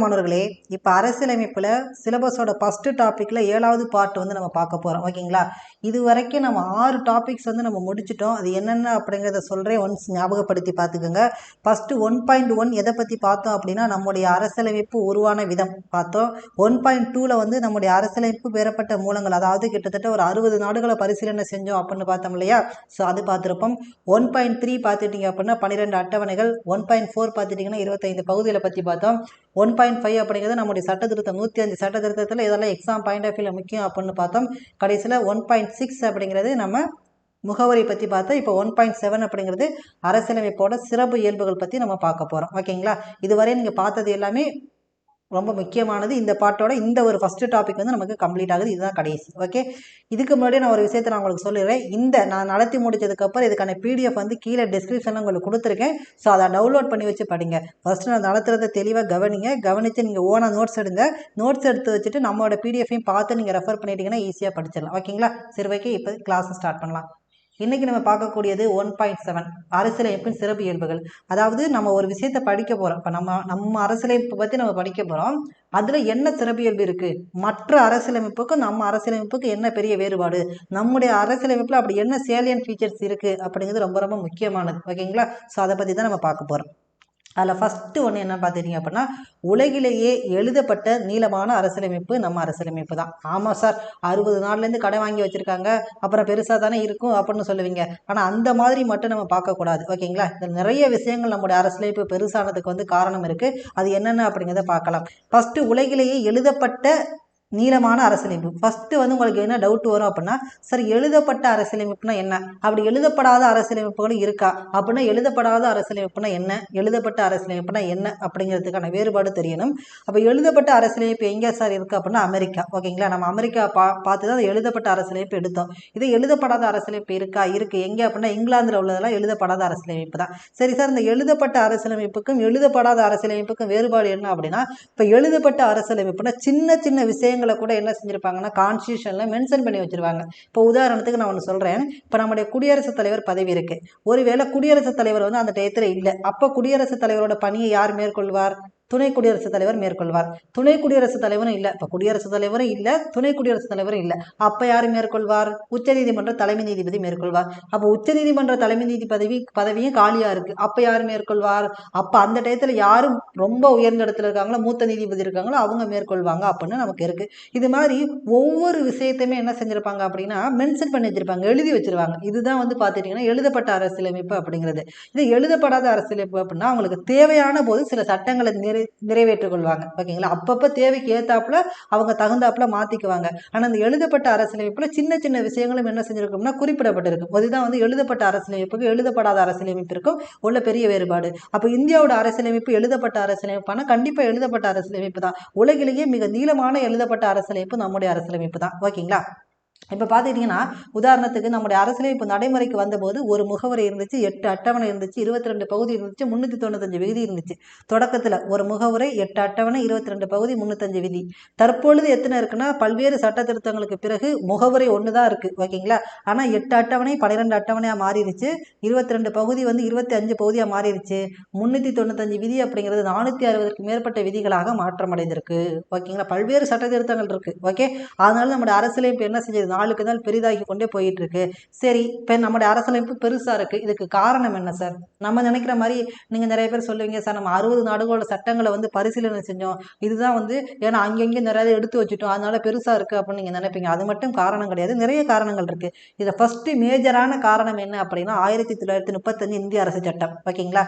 மாணவர்களே இப்போ அரசியலமைப்பில் சிலபஸோட ஃபஸ்ட்டு டாப்பிக்கில் ஏழாவது பார்ட் வந்து நம்ம பார்க்க போகிறோம் ஓகேங்களா? இது வரைக்கும் நம்ம ஆறு டாபிக்ஸ் வந்து நம்ம முடிச்சிட்டோம். அது என்னென்ன அப்படிங்கிறத சொல்கிறேன் ஒன்ஸ் ஞாபகப்படுத்தி பார்த்துக்கோங்க. ஃபஸ்ட்டு ஒன் பாயிண்ட் ஒன் எதை பற்றி பார்த்தோம் அப்படின்னா நம்முடைய அரசியலமைப்பு உருவான விதம் பார்த்தோம். ஒன் பாயிண்ட் டூவில் வந்து நம்முடைய அரசியலமைப்பு பெறப்பட்ட மூலங்கள் அதாவது கிட்டத்தட்ட ஒரு அறுபது நாடுகளை பரிசீலனை செஞ்சோம் அப்படின்னு பார்த்தோம் இல்லையா? ஸோ அது பார்த்துருப்போம். ஒன் பாயிண்ட் த்ரீ பார்த்துட்டிங்க அப்படின்னா பன்னிரெண்டு அட்டவணைகள். ஒன் பாயிண்ட் ஃபோர் பார்த்துட்டிங்கன்னா இருபத்தைந்து பகுதிகளை பற்றி பார்த்தோம். ஒன் பாயிண்ட் ஃபைவ் அப்படிங்கிறது நம்முடைய சட்ட திருத்தம். நூற்றி அஞ்சு சட்ட திருத்தத்தில் இதெல்லாம் எக்ஸாம் பாயிண்ட் ஆஃப் வியூவில் முக்கியம் அப்படின்னு பார்த்தோம். கடைசியில் ஒன் பாயிண்ட் சிக்ஸ் அப்படிங்கிறது நம்ம முகவரி பற்றி பார்த்தா இப்போ ஒன் பாயிண்ட் செவன் அப்படிங்கிறது அரசியலமைப்போட சிறப்பு இயல்புகள் பற்றி நம்ம பார்க்க போகிறோம் ஓகேங்களா? இதுவரை நீங்கள் பார்த்தது எல்லாமே ரொம்ப முக்கியமானது. இந்த பாட்டோட இந்த ஒரு ஃபஸ்ட்டு டாபிக் வந்து நமக்கு கம்ப்ளீட் ஆகுது. இதுதான் கடைசி. ஓகே இதுக்கு முன்னாடி நான் ஒரு விஷயத்தை நான் உங்களுக்கு சொல்லிடுறேன். இந்த நான் நடத்தி முடிச்சதுக்கப்புறம் இதுக்கான பிடிஎஃப் வந்து கீழே டிஸ்கிரிப்ஷனில் உங்களுக்கு கொடுத்துருக்கேன். ஸோ அதை டவுன்லோட் பண்ணி வச்சு படிங்க. ஃபஸ்ட்டு நான் நடத்துகிறத தெளிவாக கவனிங்க. கவனித்து நீங்கள் ஓனாக நோட்ஸ் எடுங்க. நோட்ஸ் எடுத்து வச்சுட்டு நம்மளோட பிடிஎஃபையும் பார்த்து நீங்கள் ரெஃபர் பண்ணிட்டீங்கன்னா ஈஸியாக படிச்சிடலாம். ஓகேங்களா சரி ஓகே இப்போ கிளாஸை ஸ்டார்ட் பண்ணலாம். இன்றைக்கி நம்ம பார்க்கக்கூடியது ஒன் பாயிண்ட் செவன் அரசியலமைப்பின் சிறப்பு இயல்புகள் அதாவது நம்ம ஒரு விஷயத்தை படிக்க போகிறோம் இப்போ நம்ம நம்ம அரசியலமைப்பை பற்றி நம்ம படிக்க போகிறோம் அதில் என்ன சிறப்பியல்பு இருக்குது மற்ற அரசியலமைப்புக்கும் நம்ம அரசியலமைப்புக்கும் என்ன பெரிய வேறுபாடு? நம்முடைய அரசியலமைப்பில் அப்படி என்ன சேலியன் ஃபீச்சர்ஸ் இருக்குது அப்படிங்கிறது ரொம்ப ரொம்ப முக்கியமானது. ஓகேங்களா? ஸோ அதை பற்றி தான் நம்ம பார்க்க போகிறோம் அதில் ஃபஸ்ட்டு ஒன்று என்ன பார்த்துட்டீங்க அப்படின்னா உலகிலேயே எழுதப்பட்ட நீளமான அரசியலமைப்பு நம்ம அரசியலமைப்பு தான். ஆமாம் சார் அறுபது நாள்லேருந்து கடை வாங்கி வச்சுருக்காங்க. அப்புறம் பெருசாக தானே இருக்கும் அப்படின்னு சொல்லுவீங்க. ஆனால் அந்த மாதிரி மட்டும் நம்ம பார்க்கக்கூடாது ஓகேங்களா இந்த நிறைய விஷயங்கள் நம்முடைய அரசியலமைப்பு பெருசானதுக்கு வந்து காரணம் இருக்குது அது என்னென்ன அப்படிங்கிறத பார்க்கலாம். ஃபஸ்ட்டு உலகிலேயே எழுதப்பட்ட நீளமான அரசியலமைப்பு. ஃபஸ்ட்டு வந்து உங்களுக்கு என்ன டவுட் வரும் அப்படின்னா சார் எழுதப்பட்ட அரசியலமைப்புனா என்ன? அப்படி எழுதப்படாத அரசியலமைப்புகளும் இருக்கா? அப்படின்னா எழுதப்படாத அரசியலமைப்புனா என்ன? எழுதப்பட்ட அரசியலமைப்புனா என்ன? அப்படிங்கிறதுக்கான வேறுபாடு தெரியணும். அப்போ எழுதப்பட்ட அரசியலமைப்பு எங்கே சார் இருக்குது அப்படின்னா அமெரிக்கா. ஓகேங்களா? நம்ம அமெரிக்கா பா பார்த்து தான் எழுதப்பட்ட அரசியலமைப்பு எடுத்தோம். இது எழுதப்படாத அரசியலமைப்பு இருக்கா? இருக்குது எங்கே அப்படின்னா இங்கிலாந்தில் உள்ளதெல்லாம் எழுதப்படாத அரசியலமைப்பு தான். சரி சார் இந்த எழுதப்பட்ட அரசியலமைப்புக்கும் எழுதப்படாத அரசியலமைப்புக்கும் வேறுபாடு என்ன அப்படின்னா இப்போ எழுதப்பட்ட அரசியலமைப்புனா சின்ன சின்ன விஷயங்கள் விஷயங்களை கூட என்ன செஞ்சுருப்பாங்கன்னா கான்ஸ்டியூஷனில் மென்ஷன் பண்ணி வச்சுருவாங்க. இப்போ உதாரணத்துக்கு நான் ஒன்று சொல்கிறேன் இப்போ நம்முடைய குடியரசுத் தலைவர் பதவி இருக்குது ஒருவேளை குடியரசுத் தலைவர் வந்து அந்த டயத்தில் இல்லை. அப்போ குடியரசுத் தலைவரோட பணியை யார் மேற்கொள்வார்? துணை குடியரசுத் தலைவர் மேற்கொள்வார். துணை குடியரசுத் தலைவரும் இல்லை. இப்போ குடியரசுத் தலைவரும் இல்லை துணை குடியரசுத் தலைவரும் இல்லை. அப்போ யார் மேற்கொள்வார்? உச்சநீதிமன்ற தலைமை நீதிபதி மேற்கொள்வார். அப்போ உச்சநீதிமன்ற தலைமை நீதி பதவி பதவியும் காலியாக இருக்குது அப்போ யார் மேற்கொள்வார்? அப்போ அந்த டயத்தில் யாரும் ரொம்ப உயர்ந்த இடத்துல இருக்காங்களோ மூத்த நீதிபதி இருக்காங்களோ அவங்க மேற்கொள்வாங்க அப்படின்னு நமக்கு இருக்குது இது மாதிரி ஒவ்வொரு விஷயத்தையுமே என்ன செஞ்சுருப்பாங்க அப்படின்னா மென்ஷன் பண்ணி வச்சுருப்பாங்க எழுதி வச்சுருவாங்க. இதுதான் வந்து பார்த்துட்டிங்கன்னா எழுதப்பட்ட அரசியலமைப்பு அப்படிங்கிறது. இது எழுதப்படாத அரசியலமைப்பு அப்படின்னா அவங்களுக்கு தேவையான போது சில சட்டங்களை நிறை நிறைவேற்றிக் கொள்வாங்க ஓகேங்களா? அப்பப்போ தேவைக்கு ஏற்றாப்புல அவங்க தகுந்தாப்புல மாற்றிக்குவாங்க ஆனால் இந்த எழுதப்பட்ட அரசியலமைப்பில் சின்ன சின்ன விஷயங்களும் என்ன செஞ்சிருக்கோம்னா குறிப்பிடப்பட்டிருக்கும். அதுதான் வந்து எழுதப்பட்ட அரசியலமைப்புக்கும் எழுதப்படாத அரசியலமைப்பிற்கும் உள்ள பெரிய வேறுபாடு. அப்போ இந்தியாவோட அரசியலமைப்பு எழுதப்பட்ட அரசியலமைப்பான? கண்டிப்பாக எழுதப்பட்ட அரசியலமைப்பு தான். உலகிலேயே மிக நீளமான எழுதப்பட்ட அரசியலமைப்பு நம்முடைய அரசியலமைப்பு தான். ஓகேங்களா? இப்போ பார்த்துக்கிட்டிங்கன்னா உதாரணத்துக்கு நம்முடைய அரசியலமைப்பு நடைமுறைக்கு வந்தபோது ஒரு முகவரி இருந்துச்சு எட்டு அட்டவணை இருந்துச்சு இருபத்தி ரெண்டு பகுதி இருந்துச்சு முந்நூற்றி தொண்ணூத்தஞ்சு விதி இருந்துச்சு. தொடக்கத்தில் ஒரு முகவரை எட்டு அட்டவணை இருபத்தி ரெண்டு பகுதி முந்நூற்றஞ்சு விதி. தற்பொழுது எத்தனை இருக்குன்னா பல்வேறு சட்ட திருத்தங்களுக்கு பிறகு முகவரி ஒன்று தான் இருக்குது ஓகேங்களா? ஆனால் எட்டு அட்டவணை பன்னிரெண்டு அட்டவணையாக மாறிடுச்சு. இருபத்தி ரெண்டு பகுதி வந்து இருபத்தி அஞ்சு பகுதியாக மாறிடுச்சு. முந்நூற்றி தொண்ணூத்தஞ்சு விதி அப்படிங்கிறது நானூற்றி அறுபதுக்கு மேற்பட்ட விதிகளாக மாற்றமடைந்திருக்கு ஓகேங்களா? பல்வேறு சட்ட திருத்தங்கள் இருக்குது ஓகே? அதனால நம்முடைய அரசியலமைப்பு என்ன செஞ்சது? நாளுக்கு நாள் பெரிதாகி கொண்டே போயிட்டு இருக்கு சரி இப்போ நம்முடைய அரசியலமைப்பு பெருசாக இருக்குது இதுக்கு காரணம் என்ன சார் நம்ம நினைக்கிற மாதிரி நீங்கள் நிறைய பேர் சொல்லுவீங்க சார் நம்ம அறுபது நாடுகளோட சட்டங்களை வந்து பரிசீலனை செஞ்சோம். இதுதான் வந்து ஏன்னா அங்கங்கே நிறைய எடுத்து வச்சுட்டோம். அதனால பெருசாக இருக்குது அப்படின்னு நீங்கள் நினைப்பீங்க. அது மட்டும் காரணம் கிடையாது. நிறைய காரணங்கள் இருக்குது இதை ஃபஸ்ட்டு மேஜரான காரணம் என்ன அப்படின்னா ஆயிரத்தி தொள்ளாயிரத்தி முப்பத்தஞ்சு இந்திய அரசு சட்டம். ஓகேங்களா?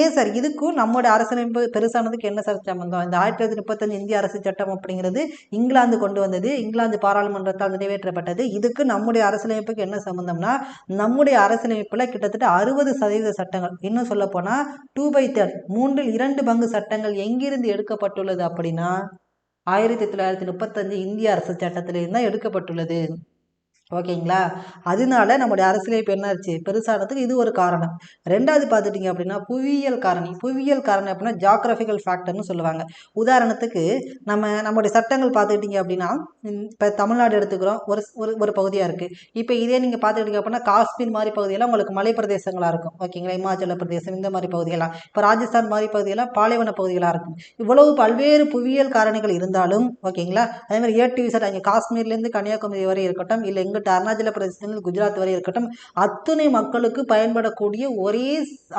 ஏன் சார் இதுக்கும் நம்மளோட அரசியலமைப்பு பெருசானதுக்கு என்ன சார் சம்பந்தம்? இந்த ஆயிரத்தி தொள்ளாயிரத்தி முப்பத்தஞ்சு இந்திய அரசு சட்டம் அப்படிங்கிறது இங்கிலாந்து கொண்டு வந்தது. இங்கிலாந்து பாராளுமன்றத்தால் நிறைவேற்றப்பட்ட நிறைவேற்றப்பட்டது இதுக்கு நம்முடைய அரசியலமைப்புக்கு என்ன சம்மந்தம்னா நம்முடைய அரசியலமைப்பில் கிட்டத்தட்ட அறுபது சதவீத சட்டங்கள். இன்னும் சொல்ல போனால் டூ பை தேர்ட் மூன்றில் இரண்டு பங்கு சட்டங்கள் எங்கிருந்து எடுக்கப்பட்டுள்ளது அப்படின்னா ஆயிரத்தி தொள்ளாயிரத்தி முப்பத்தஞ்சு இந்திய அரசு சட்டத்திலிருந்து தான் எடுக்கப்பட்டுள்ளது. ஓகேங்களா? அதனால நம்முடைய அரசியலமைப்பு என்னாச்சு? பெருசானதுக்கு இது ஒரு காரணம். ரெண்டாவது பார்த்துட்டிங்க அப்படின்னா புவியியல் காரணி. புவியியல் காரணம் அப்படின்னா ஜாக்ரஃபிக்கல் ஃபேக்டர்னு சொல்லுவாங்க. உதாரணத்துக்கு நம்ம நம்முடைய சட்டங்கள் பார்த்துக்கிட்டிங்க அப்படின்னா இப்போ தமிழ்நாடு எடுத்துக்கிறோம். ஒரு ஒரு ஒரு பகுதியாக இருக்குது இப்போ இதே நீங்கள் பார்த்துக்கிட்டிங்க அப்படின்னா காஷ்மீர் மாதிரி பகுதியெல்லாம் உங்களுக்கு மலை பிரதேசங்களாக இருக்கும். ஓகேங்களா? இமாச்சல பிரதேசம் இந்த மாதிரி பகுதியெல்லாம். இப்போ ராஜஸ்தான் மாதிரி பகுதியெல்லாம் பாலைவன பகுதிகளாக இருக்கும். இவ்வளவு பல்வேறு புவியியல் காரணிகள் இருந்தாலும் ஓகேங்களா? அதே மாதிரி ஏ டிவி சார் அங்கே காஷ்மீர்லேருந்து கன்னியாகுமரி வரை இருக்கட்டும் இல்லை இருக்கட்டும் அருணாச்சல பிரதேசத்துலேருந்து குஜராத் வரை இருக்கட்டும் அத்தனை மக்களுக்கு பயன்படக்கூடிய ஒரே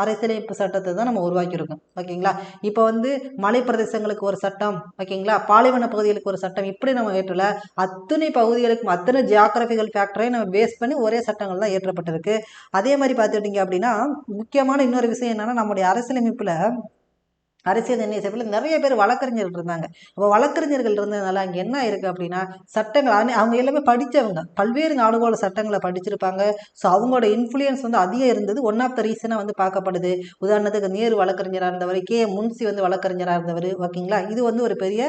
அரசியலமைப்பு சட்டத்தை தான் நம்ம உருவாக்கியிருக்கோம். ஓகேங்களா? இப்போ வந்து மலை பிரதேசங்களுக்கு ஒரு சட்டம் ஓகேங்களா? பாலைவன பகுதிகளுக்கு ஒரு சட்டம் இப்படி நம்ம ஏற்றல. அத்தனை பகுதிகளுக்கும் அத்தனை ஜியாகிரபிக்கல் ஃபேக்டரையும் நம்ம பேஸ் பண்ணி ஒரே சட்டங்கள் தான் ஏற்றப்பட்டிருக்கு. அதே மாதிரி பார்த்துக்கிட்டிங்க அப்படின்னா முக்கியமான இன்னொரு விஷயம் என்னென்னா நம்முடைய அரசியலமைப்பில் அரசியல் நிர்ணய சபையில் நிறைய பேர் வழக்கறிஞர்கள் இருந்தாங்க. அப்போ வழக்கறிஞர்கள் இருந்ததுனால அங்கே என்ன இருக்குது அப்படின்னா சட்டங்கள் அவங்க எல்லாமே படித்தவங்க பல்வேறு நாடுகளோட சட்டங்களை படிச்சிருப்பாங்க. ஸோ அவங்களோட இன்ஃப்ளூயன்ஸ் வந்து அதிகம் இருந்தது. ஒன் ஆஃப் த ரீசனாக வந்து பார்க்கப்படுது. உதாரணத்துக்கு நேரு வழக்கறிஞராக இருந்தவர் கே முன்சி வந்து வழக்கறிஞராக இருந்தவர் ஓகேங்களா? இது வந்து ஒரு பெரிய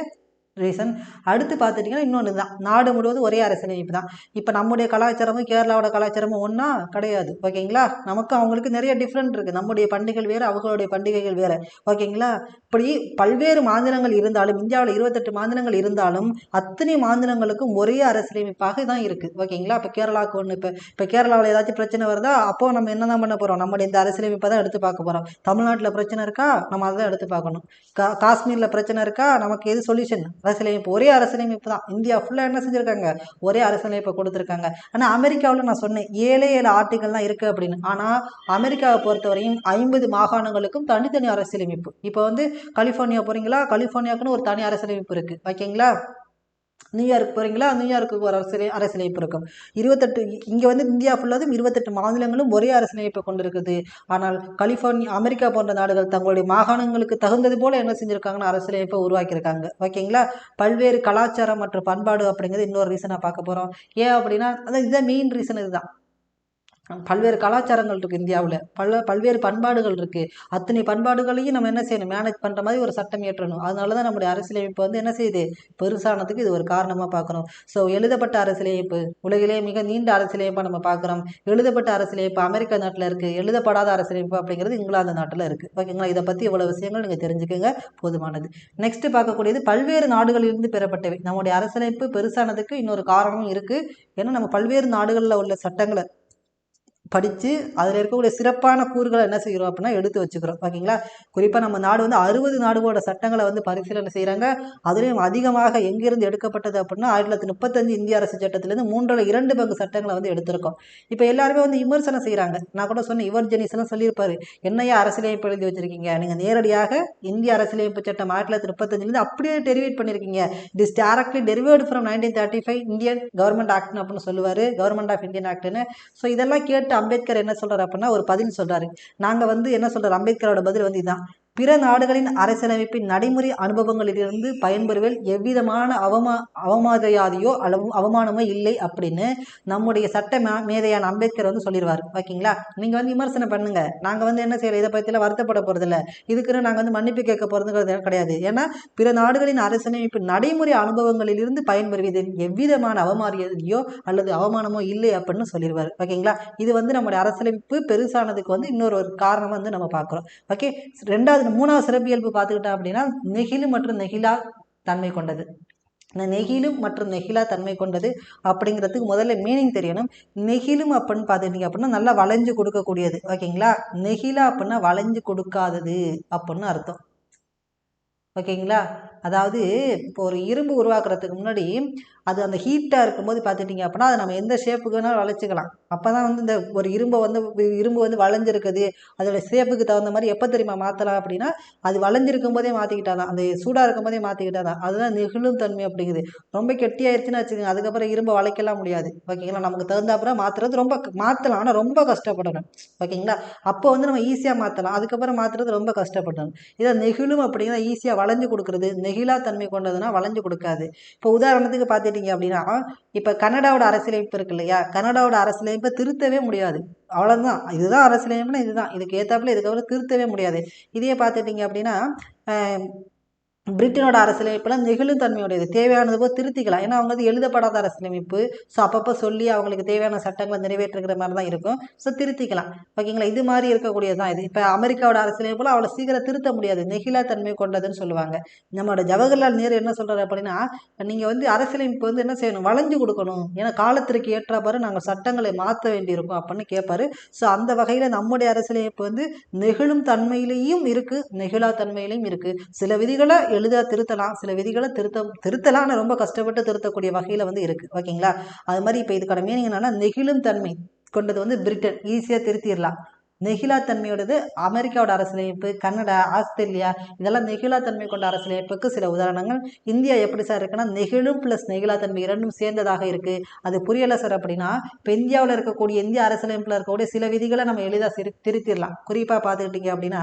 ரீசன் அடுத்து பார்த்துட்டிங்கன்னா இன்னொன்று தான். நாடு முழுவதும் ஒரே அரசியலமைப்பு தான். இப்போ நம்முடைய கலாச்சாரமும் கேரளாவோட கலாச்சாரமும் ஒன்றா கிடையாது. ஓகேங்களா? நமக்கு அவங்களுக்கு நிறைய டிஃப்ரெண்ட் இருக்குது நம்முடைய பண்டிகைகள் வேறு அவங்களுடைய பண்டிகைகள் வேறு. ஓகேங்களா? இப்படி பல்வேறு மாநிலங்கள் இருந்தாலும் இந்தியாவில் இருபத்தெட்டு மாநிலங்கள் இருந்தாலும் அத்தனை மாநிலங்களுக்கும் ஒரே அரசியலமைப்பாக தான் இருக்குது ஓகேங்களா? இப்போ கேரளாவுக்கு ஒன்று இப்போ இப்போ கேரளாவில் ஏதாச்சும் பிரச்சனை வருதா? அப்போ நம்ம என்ன தான் பண்ண போகிறோம் நம்முடைய இந்த அரசியலமைப்பை தான் எடுத்து பார்க்க போகிறோம் தமிழ்நாட்டில் பிரச்சனை இருக்கா? நம்ம அதை தான் எடுத்து பார்க்கணும். கா காஷ்மீரில் பிரச்சனை இருக்கா? நமக்கு எது சொல்யூஷன் அரசியலமைப்பு ஒரே அரசியலமைப்பு தான். இந்தியா ஃபுல்லாக என்ன செஞ்சுருக்காங்க? ஒரே அரசியலமைப்பை கொடுத்துருக்காங்க. ஆனால் அமெரிக்காவில் நான் சொன்னேன் ஏழே ஏழு ஆர்டிகல் தான் இருக்குது அப்படின்னு. ஆனால் அமெரிக்காவை பொறுத்தவரையும் ஐம்பது மாகாணங்களுக்கும் தனித்தனி அரசியலமைப்பு. இப்போ வந்து கலிஃபோர்னியா போகிறீங்களா கலிஃபோர்னியாவுக்குன்னு ஒரு தனி அரசியலமைப்பு இருக்குது ஓகேங்களா நியூயார்க் போகிறீங்களா நியூயார்க்குக்கு ஒரு அரசியல் அரசியலமைப்பு இருக்கும். இருபத்தெட்டு இங்கே வந்து இந்தியா ஃபுல்லாதும் இருபத்தெட்டு மாநிலங்களும் ஒரே அரசியலமைப்பை கொண்டிருக்குது. ஆனால் கலிஃபோர்னியா அமெரிக்கா போன்ற நாடுகள் தங்களுடைய மாகாணங்களுக்கு தகுந்தது போல் என்ன செஞ்சுருக்காங்கன்னு அரசியலமைப்பை உருவாக்கியிருக்காங்க. ஓகேங்களா? பல்வேறு கலாச்சாரம் மற்றும் பண்பாடு அப்படிங்கிறது இன்னொரு ரீசனாக பார்க்க போகிறோம் ஏன் அப்படின்னா அதான் இதுதான் மெயின் ரீசன் இதுதான். பல்வேறு கலாச்சாரங்கள் இருக்குது இந்தியாவில். பல பல்வேறு பண்பாடுகள் இருக்குது அத்தனை பண்பாடுகளையும் நம்ம என்ன செய்யணும்? மேனேஜ் பண்ணுற மாதிரி ஒரு சட்டம் இயற்றணும். அதனால தான் நம்முடைய அரசியலமைப்பு வந்து என்ன செய்யுது? பெருசானதுக்கு இது ஒரு காரணமாக பார்க்குறோம். ஸோ எழுதப்பட்ட அரசியலமைப்பு உலகிலே மிக நீண்ட அரசியலமைப்பாக நம்ம பார்க்குறோம். எழுதப்பட்ட அரசியலமைப்பு அமெரிக்கா நாட்டில் இருக்குது எழுதப்படாத அரசியலமைப்பு அப்படிங்கிறது இங்கிலாந்து நாட்டில் இருக்குது ஓகேங்களா இதை பற்றி இவ்வளோ விஷயங்கள் நீங்கள் தெரிஞ்சுக்கோங்க. போதுமானது. நெக்ஸ்ட் பார்க்கக்கூடியது பல்வேறு நாடுகளிலிருந்து பெறப்பட்டவை. நம்முடைய அரசியலமைப்பு பெருசானதுக்கு இன்னொரு காரணமும் இருக்குது ஏன்னா நம்ம பல்வேறு நாடுகளில் உள்ள சட்டங்களை படித்து அதில் இருக்கக்கூடிய சிறப்பான கூறுகளை என்ன செய்கிறோம் அப்படின்னா எடுத்து வச்சுக்கிறோம். ஓகேங்களா குறிப்பாக நம்ம நாடு வந்து அறுபது நாடுகளோட சட்டங்களை வந்து பரிசீலனை செய்கிறாங்க அதுலேயும் அதிகமாக எங்கிருந்து எடுக்கப்பட்டது அப்படின்னா ஆயிரத்தி தொள்ளாயிரத்தி முப்பத்தஞ்சு இந்திய அரசு சட்டத்திலேருந்து மூன்றில் இரண்டு பங்கு சட்டங்களை வந்து எடுத்திருக்கோம். இப்போ எல்லாருமே வந்து விமர்சனம் செய்கிறாங்க நான் கூட சொன்னேன் இவர் ஜெனிஸ்லாம் சொல்லியிருப்பாரு என்னையா அரசியலமைப்பு எழுதி வச்சிருக்கீங்க? நீங்கள் நேரடியாக இந்திய அரசியலமைப்பு சட்டம் ஆயிரத்தி தொள்ளாயிரத்தி முப்பத்தஞ்சுலேருந்து அப்படியே டெரிவேட் பண்ணியிருக்கீங்க. It is directly derived from nineteen thirty five Indian government ஆக்ட்னு அப்படின்னு சொல்லுவார் கவர்மெண்ட் ஆஃப் இந்தியன் ஆக்ட்னு ஸோ இதெல்லாம் கேட்டு அம்பேத்கர் என்ன சொல்கிறார் அப்படின்னா ஒரு பதில் சொல்றாரு. நாங்கள் வந்து என்ன சொல்கிறார் அம்பேத்கரோட பதில் வந்து இதுதான் பிற நாடுகளின் அரசியலமைப்பின் நடைமுறை அனுபவங்களிலிருந்து பயன்பெறுவதில் எவ்விதமான அவமா அவமரியாதையோ அளவு அவமானமோ இல்லை அப்படின்னு நம்முடைய சட்ட மே- மேதையான அம்பேத்கர் வந்து சொல்லிடுவார் ஓகேங்களா? நீங்கள் வந்து விமர்சனம் பண்ணுங்க. நாங்கள் வந்து என்ன செய்யலை இதை பற்றியெல்லாம் வருத்தப்பட போகிறதில்ல இதுக்குன்னு நாங்கள் வந்து மன்னிப்பு கேட்க போகிறதுங்கிறது கிடையாது. ஏன்னா பிற நாடுகளின் அரசியலமைப்பு நடைமுறை அனுபவங்களிலிருந்து பயன்பெறுவதில் எவ்விதமான அவமரியாதையோ அல்லது அவமானமோ இல்லை அப்படின்னு சொல்லிடுவார் ஓகேங்களா? இது வந்து நம்முடைய அரசியலமைப்பு பெருசானதுக்கு வந்து இன்னொரு ஒரு காரணம் வந்து நம்ம பார்க்குறோம். ஓகே? ரெண்டாவது மூணாவது சிறப்பியல்பு பார்த்துக்கிட்டோம் அப்படின்னா நெகிழு மற்றும் நெகிழா தன்மை கொண்டது. இந்த நெகிழும் மற்றும் நெகிழா தன்மை கொண்டது அப்படிங்கிறதுக்கு முதல்ல மீனிங் தெரியணும். நெகிழும் அப்படின்னு பார்த்துக்கிட்டிங்க அப்படின்னா நல்லா வளைஞ்சு கொடுக்கக்கூடியது. ஓகேங்களா? நெகிழா அப்படின்னா வளைஞ்சு கொடுக்காதது அப்படின்னு அர்த்தம். ஓகேங்களா? அதாவது இப்போ ஒரு இரும்பு உருவாக்குறதுக்கு முன்னாடி அது அந்த ஹீட்டாக இருக்கும்போது பார்த்துட்டிங்க அப்படின்னா அதை நம்ம எந்த ஷேப்புக்கு வேணாலும் வளைச்சிக்கலாம் அப்போ தான் வந்து இந்த ஒரு இரும்பை வந்து இரும்பு வந்து வளைஞ்சிருக்குது. அதோட ஷேப்புக்கு தகுந்த மாதிரி எப்போ தெரியுமா மாற்றலாம் அப்படின்னா அது வளைஞ்சிருக்கும் போதே மாற்றிக்கிட்டா தான் அந்த சூடாக இருக்கும் போதே மாற்றிக்கிட்டா தான் அதுதான் நெகிழும் தன்மை அப்படிங்குது. ரொம்ப கெட்டியாயிருச்சுன்னு வச்சுக்கோங்க. அதுக்கப்புறம் இரும்பை வளைக்கலாம் முடியாது. ஓகேங்களா? நமக்கு தகுந்தாப்புறம் மாற்றுறது ரொம்ப மாற்றலாம் ஆனால் ரொம்ப கஷ்டப்படணும். ஓகேங்களா? அப்போ வந்து நம்ம ஈஸியாக மாற்றலாம் அதுக்கப்புறம் மாற்றுறது ரொம்ப கஷ்டப்படணும். இதை நெகிழும் அப்படின்னா ஈஸியாக வளைஞ்சு கொடுக்குறது. நெகிழா தன்மை கொண்டதுன்னா வளைஞ்சு கொடுக்காது. இப்போ உதாரணத்துக்கு பார்த்துட்டீங்க அப்படின்னா இப்போ கனடாவோட அரசியலமைப்பு இருக்கு இல்லையா? கனடாவோட அரசியலமைப்பை திருத்தவே முடியாது. அவ்வளோதான் இதுதான் அரசியலமைப்புனா இதுதான். இதுக்கு ஏற்றாப்புல இதுக்கப்புறம் திருத்தவே முடியாது. இதையே பார்த்துட்டிங்க அப்படின்னா பிரிட்டனோட அரசியலமைப்புலாம் நெகிழும் தன்மையுடையது தேவையானது போல் திருத்திக்கலாம். ஏன்னா அவங்க வந்து எழுதப்படாத அரசியலமைப்பு ஸோ அப்பப்போ சொல்லி அவங்களுக்கு தேவையான சட்டங்களை நிறைவேற்றுகிற மாதிரி தான் இருக்கும். ஸோ திருத்திக்கலாம். ஓகேங்களா? இது மாதிரி இருக்கக்கூடியது தான் இது. இப்போ அமெரிக்காவோட அரசியலமைப்புலாம் அவ்வளோ சீக்கிரம் திருத்த முடியாது. நெகிழா தன்மை கொண்டதுன்னு சொல்லுவாங்க. நம்மளோட ஜவஹர்லால் நேரு என்ன சொல்கிறார் அப்படின்னா நீங்கள் வந்து அரசியலமைப்பு வந்து என்ன செய்யணும்? வளைஞ்சு கொடுக்கணும். ஏன்னா காலத்திற்கு ஏற்றாப்பாரு நாங்கள் சட்டங்களை மாற்ற வேண்டியிருக்கும் அப்படின்னு கேட்பாரு ஸோ அந்த வகையில் நம்முடைய அரசியலமைப்பு வந்து நெகிழும் தன்மையிலையும் இருக்குது நெகிழா தன்மையிலையும் இருக்குது சில விதிகளை எளிதாக திருத்தலாம். சில விதிகளை திருத்த திருத்தலாம் ஆனால் ரொம்ப கஷ்டப்பட்டு திருத்தக்கூடிய வகையில் வந்து இருக்குது ஓகேங்களா? அது மாதிரி இப்போ இதுக்கான மீனிங் என்னன்னா நெகிழும் தன்மை கொண்டது வந்து பிரிட்டன். ஈஸியாக திருத்திடலாம். நெகிழாத்தன்மையோடது அமெரிக்காவோட அரசியலமைப்பு கனடா ஆஸ்திரேலியா இதெல்லாம் நெகிழாத்தன்மை கொண்ட அரசியலமைப்புக்கு சில உதாரணங்கள். இந்தியா எப்படி சார் இருக்குன்னா நெகிழும் ப்ளஸ் நெகிழாத்தன்மை இரண்டும் சேர்ந்ததாக இருக்குது அது புரியலை சார் அப்படின்னா இப்போ இந்தியாவில் இருக்கக்கூடிய இந்திய அரசியலமைப்பில் இருக்கக்கூடிய சில விதிகளை நம்ம எளிதாக சிரி திருத்திடலாம். குறிப்பாக பார்த்துக்கிட்டீங்க அப்படின்னா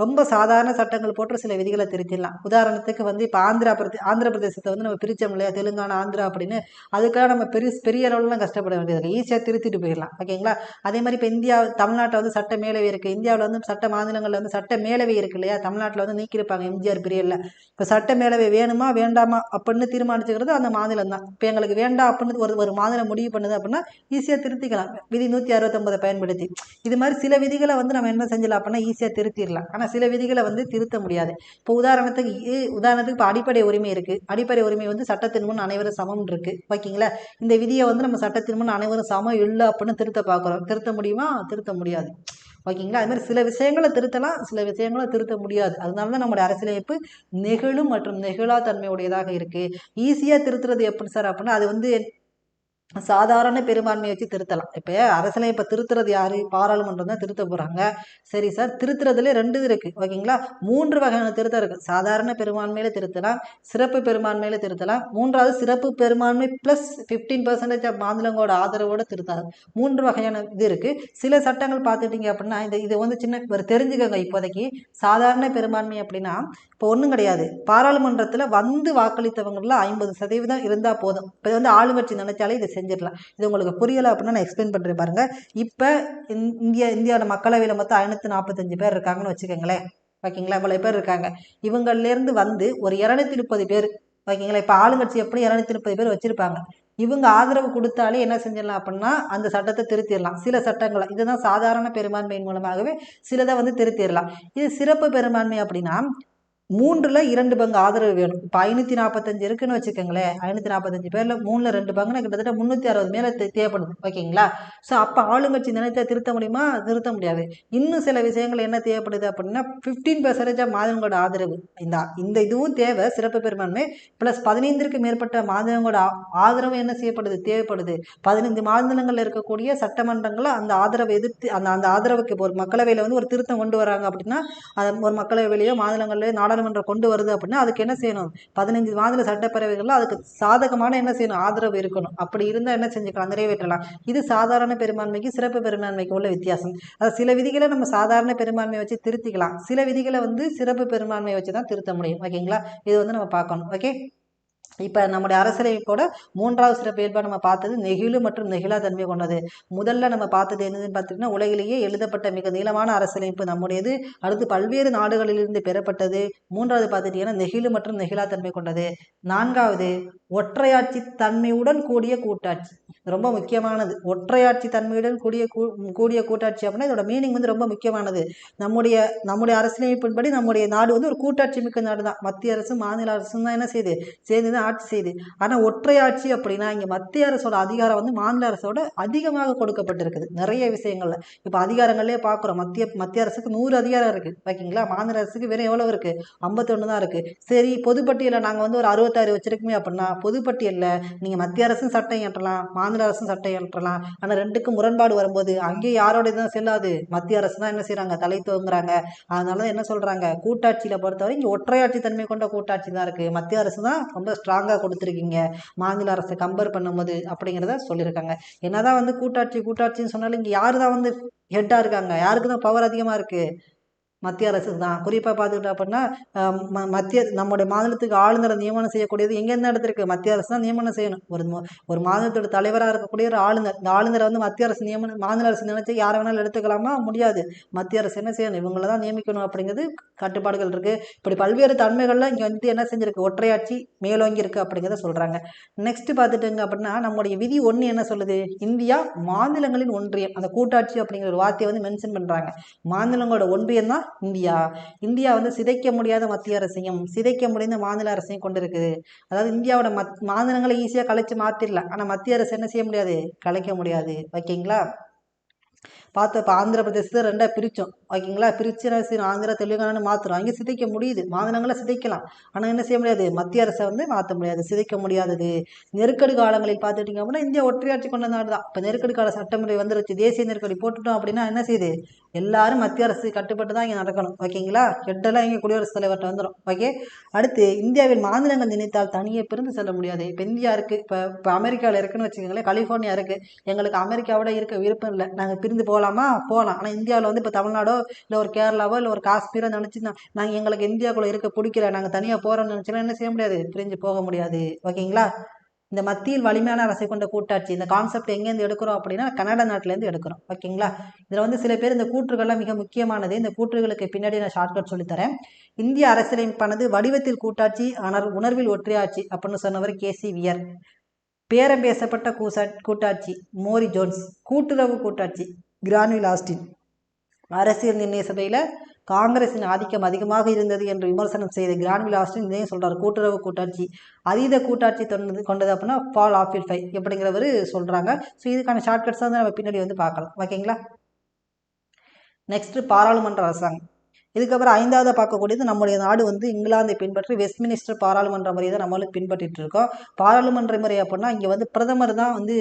ரொம்ப சாதாரண சட்டங்கள் போட்டு சில விதிகளை திருத்திடலாம். உதாரணத்துக்கு வந்து இப்போ ஆந்திரா பிரதே ஆந்திர பிரதேசத்தை வந்து நம்ம பிரித்தோம் இல்லையா தெலுங்கானா ஆந்திரா அப்படின்னு அதுக்காக நம்ம பெரிய பெரிய அளவுலாம் கஷ்டப்பட வேண்டியது ஈஸியாக திருத்திட்டு போயிடலாம். ஓகேங்களா? அதே மாதிரி இப்போ இந்தியா தமிழ்நாட்டில் வந்து சட்ட மேலவை இருக்குது இந்தியாவில் வந்து சட்ட மாநிலங்களில் வந்து சட்ட மேலவை இருக்கு இல்லையா? தமிழ்நாட்டில் வந்து நீக்கியிருப்பாங்க எம்ஜிஆர் பீரியடில் இப்போ சட்ட மேலவை வேணுமா வேண்டாமா அப்படின்னு தீர்மானிச்சுக்கிறது அந்த மாநிலம் தான். இப்போ எங்களுக்கு வேண்டாம் அப்படின்னு ஒரு ஒரு மாநிலம் முடிவு பண்ணுது அப்படின்னா ஈஸியாக திருத்திக்கலாம். விதி நூற்றி அறுபத்தொம்பதை பயன்படுத்தி. இது மாதிரி சில விதிகளை வந்து நம்ம என்ன செஞ்சலாம் அப்படின்னா ஈஸியாக திருத்திடலாம். ஆனால் சில விதிகளை வந்து திருத்த முடியாது. இப்போ உதாரணத்துக்கு இ- உதாரணத்துக்கு இப்போ அடிப்படை உரிமை இருக்குது அடிப்படை உரிமை வந்து சட்டத்தின் முன் அனைவரும் சமம் இருக்குது ஓகேங்களா இந்த விதியை வந்து நம்ம சட்டத்தின் முன் அனைவரும் சமம் இல்லை அப்படின்னு திருத்த பார்க்குறோம் திருத்த முடியுமா? திருத்த முடியாது. ஓகேங்களா அது மாதிரி சில விஷயங்களை திருத்தலாம் சில விஷயங்களை திருத்த முடியாது. அதனால தான் நம்மளுடைய அரசியலமைப்பு நெகிழும் மற்றும் நெகிழா தன்மையுடையதாக இருக்குது ஈஸியாக திருத்துறது எப்படி சார் அப்படின்னா அது வந்து சாதாரண பெரும்பான்மையை வச்சு திருத்தலாம். இப்போ அரசியலமைப்பை திருத்துறது யார்? பாராளுமன்றம் தான் திருத்த போகிறாங்க சரி சார் திருத்துறதுல ரெண்டு இது இருக்குது ஓகேங்களா? மூன்று வகையான திருத்தம் இருக்குது சாதாரண பெரும்பான்மையில திருத்தலாம் சிறப்பு பெரும்பான்மையில திருத்தலாம். மூன்றாவது சிறப்பு பெரும்பான்மை ப்ளஸ் ஃபிஃப்டீன் பர்சன்டேஜ் ஆஃப் மாநிலங்களோட ஆதரவோட திருத்தலாம். மூன்று வகையான இது இருக்குது சில சட்டங்கள் பார்த்துட்டீங்க அப்படின்னா இந்த இது வந்து சின்ன ஒரு தெரிஞ்சுக்கோங்க இப்போதைக்கு. சாதாரண பெரும்பான்மை அப்படின்னா இப்போ ஒன்றும் கிடையாது. பாராளுமன்றத்தில் வந்து வாக்களித்தவங்களில் ஐம்பது சதவீதம் இருந்தால் போதும். இப்போ வந்து ஆளுங்கட்சி நினைச்சாலே இதை செஞ்சிடலாம் இது உங்களுக்கு புரியலை அப்படின்னா நான் எக்ஸ்பிளைன் பண்ணுறேன் பாருங்க. இப்போ இந்தியா இந்தியாவில் மக்களவையில் மொத்தம் ஐநூற்றி நாற்பத்தஞ்சு பேர் இருக்காங்கன்னு வச்சுக்கோங்களேன். ஓகேங்களா? இவ்வளோ பேர் இருக்காங்க. இவங்கள்லேருந்து வந்து ஒரு இரநூத்தி முப்பது பேர். ஓகேங்களா? இப்போ ஆளுங்கட்சி எப்படி இரநூத்தி முப்பது பேர் வச்சுருப்பாங்க? இவங்க ஆதரவு கொடுத்தாலே என்ன செஞ்சிடலாம் அப்படின்னா அந்த சட்டத்தை திருத்திடலாம். சில சட்டங்களை இதுதான் சாதாரண பெரும்பான்மையின் மூலமாகவே சிலதை வந்து திருத்திடலாம். இது சிறப்பு பெரும்பான்மை அப்படின்னா மூன்றில் இரண்டு பங்கு ஆதரவு வேணும். இப்போ ஐநூற்றி நாற்பத்தஞ்சு இருக்குன்னு வச்சுக்கோங்களேன். ஐநூற்றி நாற்பத்தஞ்சு பேரில் மூணில் ரெண்டு பங்குனா கிட்டத்தட்ட முந்நூற்றி அறுபது மேலே தேவைப்படுது. ஓகேங்களா? ஸோ அப்போ ஆளுங்கட்சி நினைத்த திருத்த முடியுமா? திருத்த முடியாது. இன்னும் சில விஷயங்கள் என்ன தேவைப்படுது அப்படின்னா ஃபிஃப்டீன் பெர்சன்டேஜ் மாதவங்களோட ஆதரவு. இந்த இந்த இதுவும் தேவை சிறப்பு பெரும்பான்மை. ப்ளஸ் பதினைந்திற்கு மேற்பட்ட மாநிலங்களோட ஆதரவு என்ன செய்யப்படுது? தேவைப்படுது. பதினைந்து மாநிலங்களில் இருக்கக்கூடிய சட்டமன்றங்களில் அந்த ஆதரவை எதிர்த்து அந்த அந்த ஆதரவுக்கு ஒரு மக்களவையில் வந்து ஒரு திருத்தம் கொண்டு வராங்க அப்படின்னா அது ஒரு மக்களவையிலையோ மாநிலங்களிலேயோ நாடாளுமன்றம் கொண்டு வருது அப்படின்னா அதுக்கு என்ன செய்யணும்? பதினஞ்சு மாநில சட்டப்பேரவைகளில் அதுக்கு சாதகமான என்ன செய்யணும்? ஆதரவு இருக்கணும். அப்படி இருந்தால் என்ன செஞ்சுக்கலாம்? நிறைவேற்றலாம். இது சாதாரண பெரும்பான்மைக்கு சிறப்பு பெரும்பான்மைக்கு உள்ள வித்தியாசம். அது சில விதிகளை நம்ம சாதாரண பெரும்பான்மையை வச்சு திருத்திக்கலாம். சில விதிகளை வந்து சிறப்பு பெரும்பான்மையை வச்சு தான் திருத்த முடியும். ஓகேங்களா? இது வந்து நம்ம பார்க்கணும். ஓகே? இப்போ நம்முடைய அரசியலமைப்போட மூன்றாவது சிறப்பு இயல்பாக நம்ம பார்த்தது நெகிழு மற்றும் நெகிழா தன்மை கொண்டது. முதல்ல நம்ம பார்த்தது என்னதுன்னு பார்த்தீங்கன்னா உலகிலேயே எழுதப்பட்ட மிக நீளமான அரசியலமைப்பு நம்முடையது. அடுத்து பல்வேறு நாடுகளிலிருந்து பெறப்பட்டது. மூன்றாவது பார்த்துட்டீங்கன்னா நெகிழு மற்றும் நெகிழா தன்மை கொண்டது. நான்காவது ஒற்றையாட்சி தன்மையுடன் கூடிய கூட்டாட்சி. ரொம்ப முக்கியமானது. ஒற்றையாட்சி தன்மையுடன் கூடிய கூ கூடிய கூட்டாட்சி அப்படின்னா இதோட மீனிங் வந்து ரொம்ப முக்கியமானது. நம்முடைய நம்முடைய அரசியலமைப்பின்படி நம்முடைய நாடு வந்து ஒரு கூட்டாட்சி மிக்க நாடு தான். மத்திய அரசு மாநில அரசும் தான் என்ன செய்யுது சேர்ந்து தான் ஆட்சி செய்யுது ஆனால் ஒற்றையாட்சி அப்படின்னா இங்கே மத்திய அரசோட அதிகாரம் வந்து மாநில அரசோட அதிகமாக கொடுக்கப்பட்டிருக்குது. நிறைய விஷயங்களில். இப்போ அதிகாரங்களே பார்க்குறோம் மத்திய மத்திய அரசுக்கு நூறு அதிகாரம் இருக்குது ஓகேங்களா மாநில அரசுக்கு வெறும் எவ்வளோ இருக்குது ஐம்பத்தொன்று தான் இருக்குது சரி பொதுப்பட்டியலில் நாங்கள் வந்து ஒரு அறுபத்தாறு வச்சிருக்கோமே அப்படின்னா பொதுப்பட்டியலில் நீங்கள் மத்திய அரசும் சட்டம் இயற்றலாம் மாநில அரசும் சட்டம் இயற்றலாம் ஆனால் ரெண்டுக்கும் முரண்பாடு வரும்போது அங்கேயும் யாரோட தான் செல்லாது. மத்திய அரசு தான் என்ன செய்கிறாங்க தலை தோங்குறாங்க அதனால தான் என்ன சொல்கிறாங்க கூட்டாட்சியில் பொறுத்தவரை இங்கே ஒற்றையாட்சி தன்மை கொண்ட கூட்டாட்சி தான் இருக்குது மத்திய அரசு தான் ரொம்ப ஸ்ட்ராங்காக கொடுத்துருக்கீங்க. மாநில அரசை கம்பேர் பண்ணும்போது அப்படிங்கிறத சொல்லியிருக்காங்க. என்னதான் வந்து கூட்டாட்சி கூட்டாட்சின்னு சொன்னாலும் இங்கே யார் தான் வந்து ஹெட்டாக இருக்காங்க? யாருக்கு தான் பவர் அதிகமாக இருக்குது மத்திய அரசுக்கு தான். குறிப்பாக பார்த்துக்கிட்டோம் அப்படின்னா ம- மத்திய நம்முடைய மாநிலத்துக்கு ஆளுநரை நியமனம் செய்யக்கூடியது எங்கேருந்து இடத்திற்கு? மத்திய அரசு தான் நியமனம் செய்யணும். ஒரு ஒரு மாநிலத்தோட தலைவராக இருக்கக்கூடிய ஒரு ஆளுநர். இந்த ஆளுநரை வந்து மத்திய அரசு நியமனம் மாநில அரசு நினைச்சு யாரை வேணாலும் எடுத்துக்கலாமா? முடியாது. மத்திய அரசு என்ன செய்யணும்? இவங்கள தான் நியமிக்கணும் அப்படிங்கிறது கட்டுப்பாடுகள் இருக்குது இப்படி பல்வேறு தன்மைகளில் இங்கே வந்து என்ன செஞ்சிருக்கு? ஒற்றையாட்சி மேலோங்கி இருக்கு அப்படிங்கிறத சொல்கிறாங்க நெக்ஸ்ட் பார்த்துட்டுங்க அப்படின்னா நம்முடைய விதி ஒன்று என்ன சொல்லுது? இந்தியா மாநிலங்களின் ஒன்றியம். அந்த கூட்டாட்சி அப்படிங்கிற ஒரு வார்த்தையை வந்து மென்ஷன் பண்ணுறாங்க மாநிலங்களோட ஒன்றியம் தான் இந்தியா. இந்தியா வந்து சிதைக்க முடியாத மத்திய அரசையும் சிதைக்க முடியாத மாநில அரசையும் கொண்டு இருக்குது அதாவது இந்தியாவோட மத் மாநிலங்களை ஈஸியாக கலைச்சு மாத்திரலாம் ஆனால் மத்திய அரசு என்ன செய்ய முடியாது? கலைக்க முடியாது. ஓகேங்களா? பார்த்து இப்போ ஆந்திர பிரதேசத்தை ரெண்டாக பிரித்தோம் ஓகேங்களா செய்யணும்? ஆந்திரா தெலுங்கானான்னு மாற்றுறோம் அங்கே சிதைக்க முடியுது. மாநிலங்களை சிதைக்கலாம். ஆனால் என்ன செய்ய முடியாது? மத்திய அரசை வந்து மாற்ற முடியாது. சிதைக்க முடியாதது. நெருக்கடி காலங்களில் பார்த்துட்டிங்க அப்படின்னா இந்தியா ஒற்றையாட்சி கொண்ட நாடு தான் இப்போ நெருக்கடி கால சட்டமுறை வந்துருச்சு. தேசிய நெருக்கடி போட்டுட்டோம் அப்படின்னா என்ன செய்யுது? எல்லாரும் மத்திய அரசு கட்டுப்பட்டு தான் இங்கே நடக்கணும். ஓகேங்களா ஹெட்டெல்லாம் இங்கே குடியரசுத் தலைவர்கிட்ட வந்துடும் ஓகே அடுத்து இந்தியாவில் மாநிலங்கள் நினைத்தால் தனியே பிரிந்து செல்ல முடியாது. இப்போ இந்தியா இருக்குது இப்போ இப்போ அமெரிக்காவில் இருக்குன்னு வச்சுக்கோங்களேன். கலிஃபோர்னியா இருக்குது எங்களுக்கு அமெரிக்காவோட இருக்க விருப்பம் இல்லை. நாங்கள் பிரிந்து போகலாமா போகலாம் ஆனால் இந்தியாவில் வந்து இப்போ தமிழ்நாடோ இல்லை ஒரு கேரளாவோ இல்லை ஒரு காஷ்மீரோ நினச்சி நாங்கள் எங்களுக்கு இந்தியாக்குள்ளே இருக்க பிடிக்கல. நாங்கள் தனியாக போகிறோம்னு நினச்சோன்னா என்ன செய்ய முடியாது? பிரிஞ்சு போக முடியாது. ஓகேங்களா இந்த மத்தியில் வலிமையான அரசை கொண்ட கூட்டாட்சி இந்த கான்செப்ட் எங்கேருந்து எடுக்கிறோம் அப்படின்னா கனடா நாட்டிலேருந்து எடுக்கிறோம். ஓகேங்களா இதில் வந்து சில பேர் இந்த கூற்றுகள்லாம் மிக முக்கியமானது. இந்த கூற்றுகளுக்கு பின்னாடி நான் ஷார்ட்கட் சொல்லித்தரேன் இந்திய அரசியலமைப்பானது வடிவத்தில் கூட்டாட்சி ஆனால் உணர்வில் ஒற்றையாட்சி அப்படின்னு சொன்னவர் கேசி வியர் பேரம் பேசப்பட்ட கூசா கூட்டாட்சி மோரி ஜோன்ஸ். கூட்டுறவு கூட்டாட்சி கிரான்வில் ஆஸ்டின். அரசியல் நிர்ணய சபையில் காங்கிரசின் ஆதிக்கம் அதிகமாக இருந்தது என்று விமர்சனம் செய்த கிரான்வில் ஆஸ்டின் இதையும் சொல்கிறார் கூட்டுறவு கூட்டாட்சி அதீத கூட்டாட்சி தொண்டது கொண்டது அப்படின்னா ஃபால் ஆஃபில் ஃபை அப்படிங்கிறவர் சொல்கிறாங்க ஸோ இதுக்கான ஷார்ட்கட்ஸ் வந்து நம்ம பின்னாடி வந்து பார்க்கலாம். ஓகேங்களா நெக்ஸ்ட்டு பாராளுமன்ற அரசாங்கம். இதுக்கப்புறம் ஐந்தாவது பார்க்கக்கூடியது நம்முடைய நாடு வந்து இங்கிலாந்தை பின்பற்றி வெஸ்ட்மினிஸ்டர் பாராளுமன்ற முறையை தான் நம்மளும் பின்பற்றிட்டு இருக்கோம். பாராளுமன்ற முறை அப்படின்னா இங்கே வந்து பிரதமர் தான் வந்து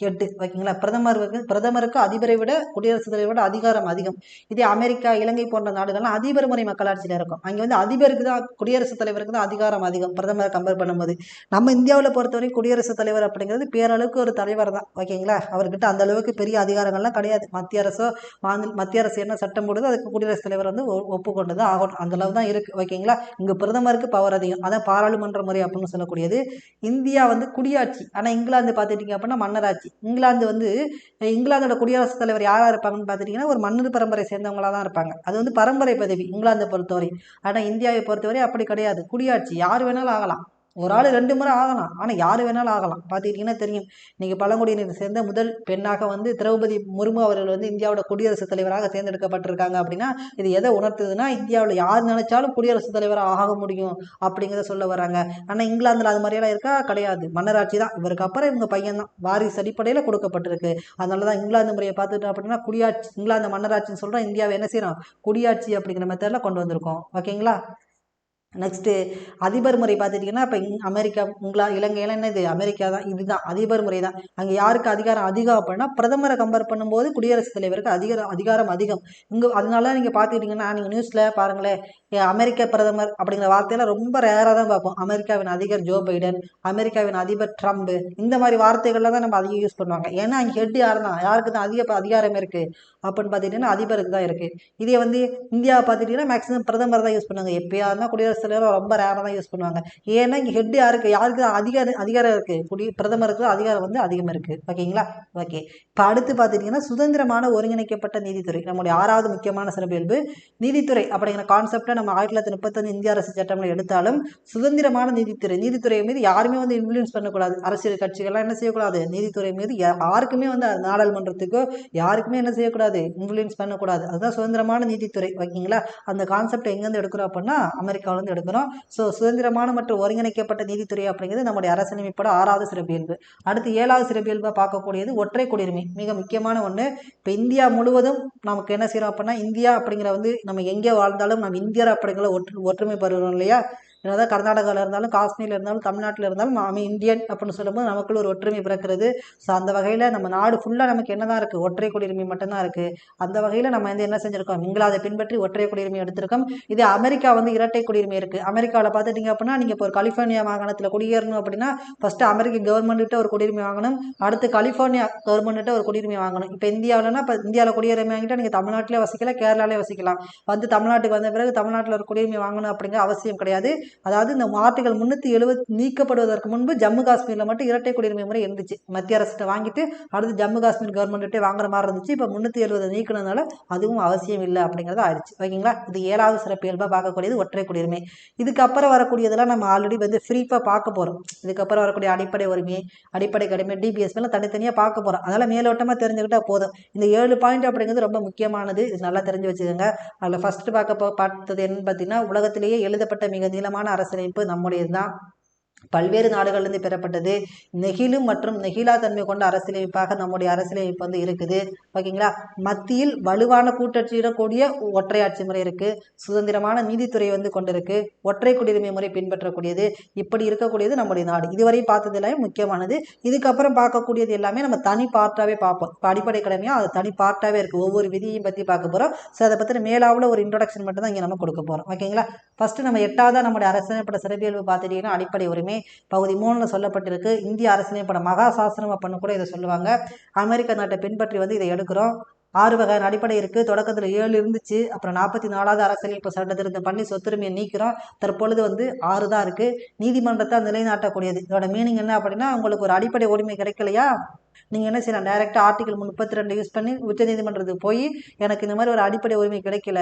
ஹெட்டு ஓகேங்களா பிரதமர் பிரதமருக்கு அதிபரை விட குடியரசுத் தலைவரை விட அதிகாரம் அதிகம். இதே அமெரிக்கா இலங்கை போன்ற நாடுகள்லாம் அதிபர் முறை மக்களாட்சியில் இருக்கும். அங்கே வந்து அதிபருக்கு தான் குடியரசுத் தலைவருக்கு தான் அதிகாரம் அதிகம் பிரதமரை கம்பேர் பண்ணும்போது. நம்ம இந்தியாவில் பொறுத்தவரை குடியரசுத் தலைவர் அப்படிங்கிறது பேரளவுக்கு ஒரு தலைவர் தான் ஓகேங்களா அவர்கிட்ட அந்த அளவுக்கு பெரிய அதிகாரங்கள்லாம் கிடையாது. மத்திய அரசோ மாநில மத்திய அரசு என்ன சட்டம் போடுதோ அதுக்கு குடியரசுத் தலைவர் வந்து ஒப்புக்கொண்டு தான் ஆகணும். அந்த அளவு தான் இருக்குது ஓகேங்களா? இங்கே பிரதமருக்கு பவர் அதிகம். அதான் பாராளுமன்ற முறை அப்படின்னு சொல்லக்கூடியது. இந்தியா வந்து குடியாட்சி. ஆனால் இங்கிலாந்து பார்த்துட்டிங்க அப்படின்னா மன்னராட்சி. இங்கிலாந்து வந்து இங்கிலாந்தோட குடியரசுத் தலைவர் யாராக இருப்பாங்கன்னு பார்த்துட்டிங்கன்னா ஒரு மன்னர் பரம்பரை சேர்ந்தவங்களா தான் இருப்பாங்க. அது வந்து பரம்பரை பதவி இங்கிலாந்தை பொறுத்தவரை. ஆனால் இந்தியாவை பொறுத்தவரை அப்படி கிடையாது. குடியாட்சி. யார் வேணாலும் ஆகலாம். ஒரு ஆள் ரெண்டு முறை ஆகலாம். ஆனால் யார் வேணாலும் ஆகலாம். பார்த்துக்கிட்டிங்கன்னா தெரியும். இன்றைக்கி பழங்குடியினரை சேர்ந்த முதல் பெண்ணாக வந்து திரௌபதி முர்மு அவர்கள் வந்து இந்தியாவோட குடியரசுத் தலைவராக தேர்ந்தெடுக்கப்பட்டிருக்காங்க அப்படின்னா இது எதை உணர்த்துதுன்னா இந்தியாவில் யார் நினைச்சாலும் குடியரசுத் தலைவராக ஆக முடியும் அப்படிங்கிறத சொல்ல வராங்க ஆனால் இங்கிலாந்தில் அது மாதிரியெல்லாம் இருக்கா? கிடையாது. மன்னராட்சி தான். இவருக்கு அப்புறம் இவங்க பையன் தான். வாரிசு அடிப்படையில் கொடுக்கப்பட்டிருக்கு. அதனால தான் இங்கிலாந்து முறையை பார்த்துட்டு அப்படின்னா குடியாட்சி இங்கிலாந்து மன்னராட்சின்னு சொல்கிறோம் இந்தியாவை என்ன செய்கிறோம் குடியாட்சி அப்படிங்கிற மெத்தடில் கொண்டு வந்திருக்கோம். ஓகேங்களா? நெக்ஸ்ட்டு அதிபர் முறை பார்த்துட்டிங்கன்னா இப்போ அமெரிக்கா இங்கிலா இலங்கையெல்லாம் என்ன இது அமெரிக்கா தான் இதுதான் அதிபர் முறை தான். அங்கே யாருக்கு அதிகாரம் அதிகம் அப்படின்னா பிரதமரை கம்பேர் பண்ணும்போது குடியரசுத் தலைவருக்கு அதிகாரம் அதிகாரம் அதிகம். இங்கே அதனால நீங்கள் பார்த்துக்கிட்டிங்கன்னா நீங்கள் நியூஸில் பாருங்களேன் அமெரிக்க பிரதமர் அப்படிங்கிற வார்த்தையெல்லாம் ரொம்ப ரேராக தான் பார்ப்போம். அமெரிக்காவின் அதிபர் ஜோ பைடன் அமெரிக்காவின் அதிபர் ட்ரம்ப் இந்த மாதிரி வார்த்தைகள்லாம் தான் நம்ம அதிகம் யூஸ் பண்ணுவாங்க. ஏன்னா அங்கே ஹெட் யார் தான்? யாருக்கு தான் அதிக அதிகாரம் இருக்குது அப்படின்னு பார்த்துக்கிட்டிங்கன்னா அதிபருக்கு தான் இருக்குது இதே வந்து இந்தியாவை பார்த்துட்டிங்கன்னா மேக்ஸிமம் பிரதமர் தான் யூஸ் பண்ணுவாங்க. எப்பயா இருந்தால் சில தலைவர் ரொம்ப ரேராக தான் யூஸ் பண்ணுவாங்க. ஏன்னா இங்கே ஹெட் யாருக்கு? யாருக்கு அதிகாரம் அதிகாரம் இருக்குது குடி பிரதமருக்கு அதிகாரம் வந்து அதிகம் இருக்குது ஓகேங்களா? ஓகே. இப்போ அடுத்து பார்த்துட்டிங்கன்னா சுதந்திரமான ஒருங்கிணைக்கப்பட்ட நீதித்துறை. நம்முடைய ஆறாவது முக்கியமான சிறப்பியல்பு நீதித்துறை அப்படிங்கிற கான்செப்டை நம்ம ஆயிரத்தி தொள்ளாயிரத்தி முப்பத்தஞ்சு இந்திய அரசு சட்டங்களை எடுத்தாலும் சுதந்திரமான நீதித்துறை நீதித்துறை மீது யாருமே வந்து இன்ஃப்ளூயன்ஸ் பண்ணக்கூடாது. அரசியல் கட்சிகள்லாம் என்ன செய்யக்கூடாது? நீதித்துறை மீது யாருக்குமே வந்து நாடாளுமன்றத்துக்கோ யாருக்குமே என்ன செய்யக்கூடாது? இன்ஃப்ளூயன்ஸ் பண்ணக்கூடாது. அதுதான் சுதந்திரமான நீதித்துறை. ஓகேங்களா? அந்த கான்செப்ட் எங்கேருந்து எடுக்கிறோம் அப்படின்னா அமெரிக்காவிலேருந்து எடுக்கிறோம் ஸோ சுதந்திரமான மற்றும் ஒருங்கிணைக்கப்பட்ட நீதித்துறை அப்படிங்கிறது நம்முடைய அரசியலமைப்போட ஆறாவது சிறப்பியல்பு. அடுத்து ஏழாவது சிறப்பியல்பாக பார்க்கக்கூடியது ஒற்றை குடியுரிமை. மிக முக்கியமான ஒன்று இப்போ இந்தியா முழுவதும் நமக்கு என்ன செய்கிறோம் அப்படின்னா இந்தியா அப்படிங்கிற வந்து நம்ம எங்கே வாழ்ந்தாலும் நம்ம இந்தியர் அப்படிங்கிற ஒற்று ஒற்றுமை பெறுகிறோம் இல்லையா? என்னதான் கர்நாடகாவில் இருந்தாலும் காஷ்மீரில் இருந்தாலும் தமிழ்நாட்டில் இருந்தாலும் நாம இந்தியன் அப்படின்னு சொல்லும்போது நமக்குள்ள ஒரு ஒற்றுமை பிறக்கிறது. ஸோ அந்த வகையில் நம்ம நாடு ஃபுல்லாக நமக்கு என்னதான் இருக்குது ஒற்றை குடியுரிமை மட்டும்தான் இருக்குது அந்த வகையில் நம்ம வந்து என்ன செஞ்சுருக்கோம்? இங்கிலாந்தை பின்பற்றி ஒற்றை குடியுரிமை எடுத்திருக்கோம். இது அமெரிக்கா வந்து இரட்டை குடியுரிமை இருக்குது அமெரிக்காவில் பார்த்துட்டிங்க அப்படின்னா நீங்கள் இப்போ ஒரு கலிஃபோர்னியா மாகாணத்தில் குடியேறணும் அப்படின்னா ஃபஸ்ட்டு அமெரிக்க கவர்மெண்ட்டு ஒரு குடியுரிமை வாங்கணும். அடுத்து கலிஃபோர்னியா கவர்மெண்ட்டு ஒரு குடியுரிமை வாங்கணும். இப்போ இந்தியாவில்னா இப்போ இந்தியாவில் குடியுரிமை வாங்கிட்டால் நீங்கள் தமிழ்நாட்டிலே வசிக்கலாம் கேரளாலே வசிக்கலாம். வந்து தமிழ்நாட்டுக்கு வந்த பிறகு தமிழ்நாட்டில் ஒரு குடியுரிமை வாங்கணும் அப்படிங்கிற அவசியம் கிடையாது. அதாவது இந்த ஆர்டிகல் முந்நூற்றி எழுபது நீக்கப்படுவதற்கு முன்பு ஜம்மு காஷ்மீரில் மட்டும் இரட்டை குடியுரிமை முறை இருந்துச்சு. மத்திய அரசிட்ட வாங்கிட்டு அடுத்து ஜம்மு காஷ்மீர் கவர்மெண்ட்டே வாங்குற மாதிரி இருந்துச்சு. இப்போ முந்நூற்றி எழுபது நீக்கினதுனால அதுவும் அவசியம் இல்லை அப்படிங்கிறது ஆயிடுச்சு. ஓகேங்களா? இது ஏழாவது சிறப்பு இயல்பாக பார்க்கக்கூடியது ஒற்றை குடியுரிமை. இதுக்கப்புறம் வரக்கூடியதெல்லாம் நம்ம ஆல்ரெடி வந்து ஃப்ரீஃபாக பார்க்க போகிறோம் இதுக்கப்புறம் வரக்கூடிய அடிப்படை உரிமை அடிப்படை கடமை டிபிஎஸ் தனித்தனியாக பார்க்க போகிறோம் அதனால் மேலோட்டமாக தெரிஞ்சுக்கிட்டால் போதும். இந்த ஏழு பாயிண்ட் அப்படிங்கிறது ரொம்ப முக்கியமானது. இது நல்லா தெரிஞ்சு வச்சுக்கோங்க. அதில் ஃபஸ்ட்டு பார்க்க பார்த்தது என்னன்னு பார்த்தீங்கன்னா உலகத்திலேயே எழுதப்பட்ட மிக நீளமான அரசியலமைப்பு நம்முடையது தான் பல்வேறு நாடுகளிலிருந்து பெறப்பட்டது. நெகிழும் மற்றும் நெகிழா தன்மை கொண்ட அரசியலமைப்பாக நம்முடைய அரசியலமைப்பு வந்து இருக்குது. ஓகேங்களா? மத்தியில் வலுவான கூட்டாட்சியுடன் கூடிய ஒற்றையாட்சி முறை இருக்குது சுதந்திரமான நீதித்துறை வந்து கொண்டிருக்கு. ஒற்றை குடியுரிமை முறை பின்பற்றக்கூடியது. இப்படி இருக்கக்கூடியது நம்முடைய நாடு. இதுவரை பார்த்தது எல்லாமே முக்கியமானது. இதுக்கப்புறம் பார்க்கக்கூடியது எல்லாமே நம்ம தனி பார்ட்டாகவே பார்ப்போம். இப்போ அடிப்படை கடமையாக அது தனி பார்ட்டாகவே இருக்குது ஒவ்வொரு விதியையும் பற்றி பார்க்க போகிறோம் ஸோ அதை பற்றி மேலாவில் ஒரு இன்ட்ரொடக்ஷன் மட்டும் தான் இங்கே நம்ம கொடுக்க போகிறோம் ஓகேங்களா? ஃபஸ்ட்டு நம்ம எட்டாவதாக நம்முடைய அரசியலமைப்பட சிறப்பியல்பு பார்த்துட்டிங்கன்னா அடிப்படை உரிமை. பகுதி மூணில் சொல்லப்பட்டிருக்கு. இந்திய அரசியலமைப்பட மகா சாசனம் அப்படின்னு கூட இதை சொல்லுவாங்க. அமெரிக்க நாட்டை பின்பற்றி வந்து இதை எடுக்கிறோம். ஆறு வகையான அடிப்படை இருக்குது தொடக்கத்தில் ஏழு இருந்துச்சு. அப்புறம் நாற்பத்தி நாலாவது அரசியலமைப்பு சட்ட திருத்தம் பண்ணி சொத்துரிமையை நீக்கிறோம். தற்பொழுது வந்து ஆறு தான் இருக்குது நீதிமன்றத்தை நிலைநாட்டக்கூடியது. இதோட மீனிங் என்ன அப்படின்னா உங்களுக்கு ஒரு அடிப்படை உரிமை கிடைக்கலையா? நீங்கள் என்ன செய்யலாம்? டைரெக்டாக ஆர்டிகல் முப்பத்தி ரெண்டு யூஸ் பண்ணி உச்சநீதிமன்றத்துக்கு போய் எனக்கு இந்த மாதிரி ஒரு அடிப்படை உரிமை கிடைக்கல.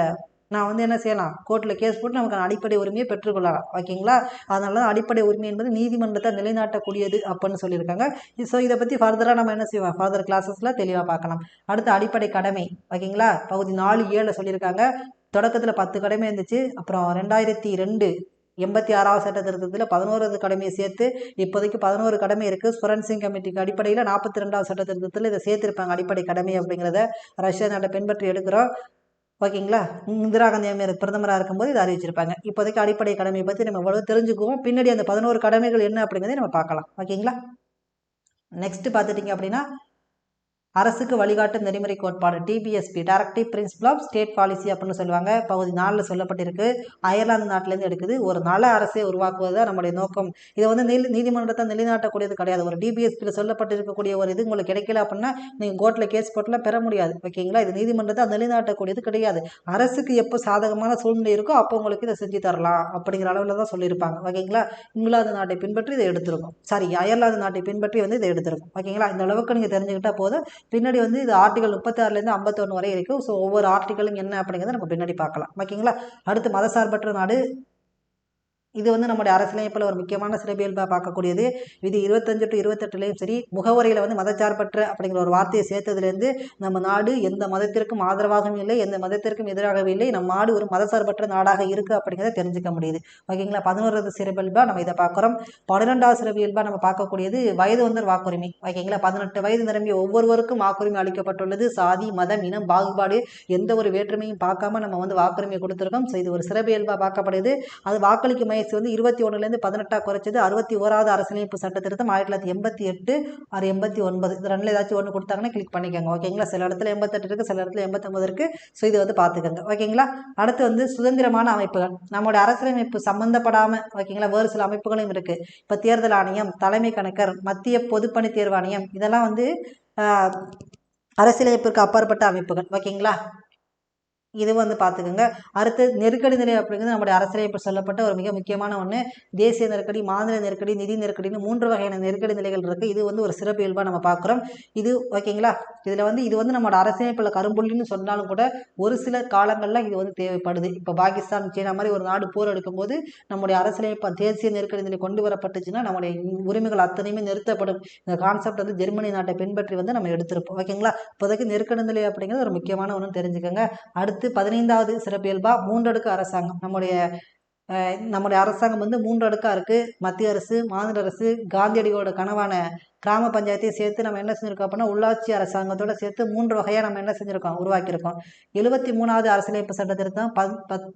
நான் வந்து என்ன செய்யலாம்? கோர்ட்டில் கேஸ் போட்டு நமக்கு அடிப்படை உரிமையை பெற்றுக்கொள்ளலாம். ஓகேங்களா? அதனால தான் அடிப்படை உரிமை என்பது நீதிமன்றத்தை நிலைநாட்டக்கூடியது அப்படின்னு சொல்லியிருக்காங்க. ஸோ இதை பற்றி ஃபர்தராக நம்ம என்ன செய்வோம்? ஃபர்தர் கிளாஸஸில் தெளிவாக பார்க்கலாம். அடுத்து அடிப்படை கடமை. ஓகேங்களா? பகுதி நாலு ஏழில் சொல்லியிருக்காங்க. தொடக்கத்தில் பத்து கடமை இருந்துச்சு. அப்புறம் ரெண்டாயிரத்தி ரெண்டு எண்பத்தி ஆறாவது சட்ட திருத்தத்தில் பதினோராவது கடமையை சேர்த்து இப்போதைக்கு பதினோரு கடமை இருக்குது ஸ்பொரன்சிங் கமிட்டிக்கு அடிப்படையில் நாற்பத்தி ரெண்டாவது சட்ட திருத்தத்தில் இதை சேர்த்திருப்பாங்க அடிப்படை கடமை அப்படிங்கிறத. ரஷ்யா நாட்டை பின்பற்றி எடுக்கிறோம். ஓகேங்களா? இந்திரா காந்தி அம்மையார் பிரதமராக இருக்கும்போது இதை அறிவிச்சிருப்பாங்க. இப்போதைக்கு அடிப்படை கடமையை பற்றி நம்ம எவ்வளோ தெரிஞ்சுக்குவோம். பின்னாடி அந்த பதினோரு கடமைகள் என்ன அப்படிங்கிறதை நம்ம பார்க்கலாம். ஓகேங்களா? நெக்ஸ்ட்டு பார்த்துட்டிங்க அப்படின்னா அரசுக்கு வழிகாட்டும் நெறிமுறை கோட்பாடு DPSP directive principle of state policy அப்படின்னு சொல்லுவாங்க. பகுதி நாளில் சொல்லப்பட்டிருக்கு. அயர்லாந்து நாட்டிலேருந்து எடுக்குது. ஒரு நல அரசை உருவாக்குவது தான் நம்முடைய நோக்கம். இதை வந்து நீதி நீதிமன்றத்தை நிலைநாட்டக்கூடியது கிடையாது. ஒரு டிபிஎஸ்பியில் சொல்லப்பட்டிருக்கக்கூடிய ஒரு இது உங்களுக்கு கிடைக்கல அப்படின்னா நீங்கள் கோர்ட்டில் கேஸ் போட்டில் பெற முடியாது. ஓகேங்களா? இது நீதிமன்றத்தை நிலைநாட்டக்கூடியது கிடையாது. அரசுக்கு எப்போ சாதகமான சூழ்நிலை இருக்கோ அப்போ உங்களுக்கு இதை செஞ்சு தரலாம் அப்படிங்கிற அளவில் தான் சொல்லியிருப்பாங்க. ஓகேங்களா? இங்கிலாந்து நாட்டை பின்பற்றி இதை எடுத்திருக்கும். சாரி அயர்லாந்து நாட்டை பின்பற்றி வந்து இதை எடுத்திருக்கும். ஓகேங்களா? இந்த அளவுக்கு நீங்கள் தெரிஞ்சுக்கிட்டால் போதும். பின்னாடி வந்து இது ஆர்டிகல் முப்பத்தாறுலேருந்து ஐம்பத்தொன்று வரை இருக்குது ஸோ ஒவ்வொரு ஆர்டிகளும் என்ன அப்படிங்கிறத நம்ம பின்னாடி பார்க்கலாம். ஓகேங்களா? அடுத்து மதசார்பற்ற நாடு இது வந்து நம்முடைய அரசியலமைப்பில் ஒரு முக்கியமான சிறப்பியல்பாக பார்க்கக்கூடியது. இது இருபத்தஞ்சு டு இருபத்தெட்டுலேயும் சரி முகவரியில் வந்து மதச்சார்பற்ற அப்படிங்கிற ஒரு வார்த்தையை சேர்த்ததுலேருந்து நம்ம நாடு எந்த மதத்திற்கும் ஆதரவாகவும் இல்லை எந்த மதத்திற்கும் எதிராகவும் இல்லை நம்ம நாடு ஒரு மதச்சார்பற்ற நாடாக இருக்குது அப்படிங்கிறத தெரிஞ்சுக்க முடியுது. ஓகேங்களா? பதினோராவது சிறப்பியல்பாக நம்ம இதை பார்க்குறோம். பன்னிரெண்டாவது சிறப்பியல்பாக நம்ம பார்க்கக்கூடியது வயது வந்தர் வாக்குரிமை. ஓகேங்களா? பதினெட்டு வயது நிரம்பிய ஒவ்வொருவருக்கும் வாக்குரிமை அளிக்கப்பட்டுள்ளது. சாதி மதம் இனம் பாகுபாடு எந்த ஒரு வேற்றுமையும் பார்க்காம நம்ம வந்து வாக்குரிமை கொடுத்துருக்கோம். ஸோ இது ஒரு சிறப்பியல்பாக பார்க்கப்படுது. அது வாக்களிக்கும் வயசு வந்து இருபத்தி ஒன்றுலேருந்து பதினெட்டாக குறைச்சது. அறுபத்தி ஓராவது அரசியலமைப்பு சட்ட திருத்தம் ஆயிரத்தி தொள்ளாயிரத்தி எண்பத்தி எட்டு ஆறு எண்பத்தி ஒன்பது இது ரெண்டில் ஏதாச்சும் ஒன்று கொடுத்தாங்கன்னா கிளிக் பண்ணிக்கோங்க. ஓகேங்களா சில இடத்துல எண்பத்தெட்டு இருக்குது சில இடத்துல எண்பத்தொம்பது இருக்குது ஸோ இது வந்து பார்த்துக்கோங்க. ஓகேங்களா அடுத்து வந்து சுதந்திரமான அமைப்புகள். நம்மளோட அரசியலமைப்பு சம்மந்தப்படாமல் ஓகேங்களா வேறு சில அமைப்புகளும் இருக்குது இப்போ தேர்தல் ஆணையம் தலைமை கணக்கர் மத்திய பொதுப்பணி தேர்வு ஆணையம் இதெல்லாம் வந்து அரசியலமைப்பிற்கு அப்பாற்பட்ட அமைப்புகள். ஓகேங்களா இது வந்து பார்த்துக்கோங்க அடுத்து நெருக்கடி நிலை அப்படிங்கிறது நம்முடைய அரசியலமைப்பு சொல்லப்பட்ட ஒரு மிக முக்கியமான ஒன்று தேசிய நெருக்கடி மாநில நெருக்கடி நிதி நெருக்கடின்னு மூன்று வகையான நெருக்கடி நிலைகள் இருக்குது இது வந்து ஒரு சிறப்பு இயல்பாக நம்ம பார்க்குறோம் இது ஓகேங்களா? இதில் வந்து இது வந்து நம்மளோட அரசியமைப்பில் கரும்புள்ளின்னு சொன்னாலும் கூட ஒரு சில காலங்களில் இது வந்து தேவைப்படுது. இப்போ பாகிஸ்தான் சீனா மாதிரி ஒரு நாடு போர் எடுக்கும்போது நம்முடைய அரசியலமைப்பு தேசிய நெருக்கடி நிலை கொண்டு வரப்பட்டுச்சுன்னா நம்முடைய உரிமைகள் அத்தனையுமே நிறுத்தப்படும். இந்த கான்செப்ட் வந்து ஜெர்மனி நாட்டை பின்பற்றி வந்து நம்ம எடுத்திருப்போம். ஓகேங்களா? இப்போதைக்கு நெருக்கடி நிலை அப்படிங்கிறது ஒரு முக்கியமான ஒன்று தெரிஞ்சுக்கோங்க. அடுத்து பதினைந்தாவது சிறப்பியல்பா மூன்றடுக்கு அரசாங்கம். நம்முடைய நம்முடைய அரசாங்கம் வந்து மூன்று அடுக்காக இருக்குது மத்திய அரசு மாநில அரசு காந்தியடிகளோட கனவான கிராம பஞ்சாயத்தையும் சேர்த்து நம்ம என்ன செஞ்சுருக்கோம் அப்படின்னா உள்ளாட்சி அரசாங்கத்தோட சேர்த்து மூன்று வகையாக நம்ம என்ன செஞ்சுருக்கோம் உருவாக்கியிருக்கோம். எழுபத்தி மூணாவது அரசியலமைப்பு சட்ட திருத்தம் பத் பத்